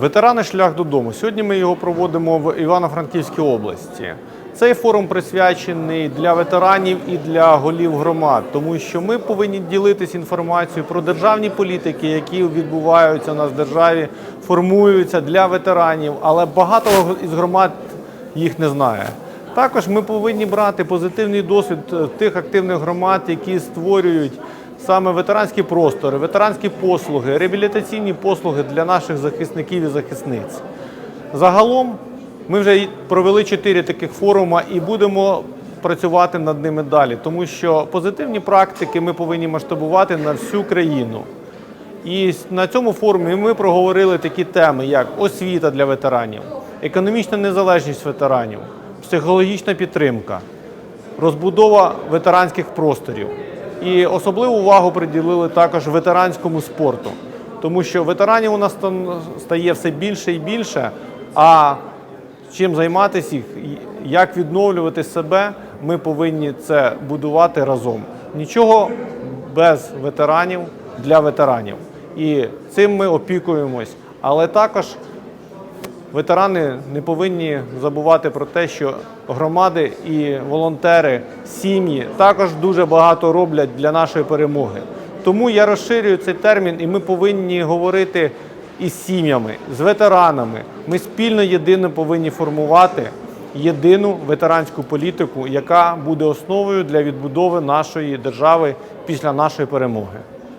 Ветерани шлях додому. Сьогодні ми його проводимо в Івано-Франківській області. Цей форум присвячений для ветеранів і для голів громад, тому що ми повинні ділитися інформацією про державні політики, які відбуваються у нас в державі, формуються для ветеранів, але багато із громад їх не знає. Також ми повинні брати позитивний досвід тих активних громад, які створюють саме ветеранські простори, ветеранські послуги, реабілітаційні послуги для наших захисників і захисниць. Загалом ми вже провели чотири таких форуми і будемо працювати над ними далі, тому що позитивні практики ми повинні масштабувати на всю країну. І на цьому форумі ми проговорили такі теми, як освіта для ветеранів, економічна незалежність ветеранів, психологічна підтримка, розбудова ветеранських просторів. І особливу увагу приділили також ветеранському спорту, тому що ветеранів у нас стає все більше і більше. А чим займатися їх, як відновлювати себе, ми повинні це будувати разом. Нічого без ветеранів для ветеранів. І цим ми опікуємось. Але також ветерани не повинні забувати про те, що громади і волонтери, сім'ї також дуже багато роблять для нашої перемоги. Тому я розширюю цей термін, і ми повинні говорити із сім'ями, з ветеранами. Ми спільно єдино повинні формувати єдину ветеранську політику, яка буде основою для відбудови нашої держави після нашої перемоги.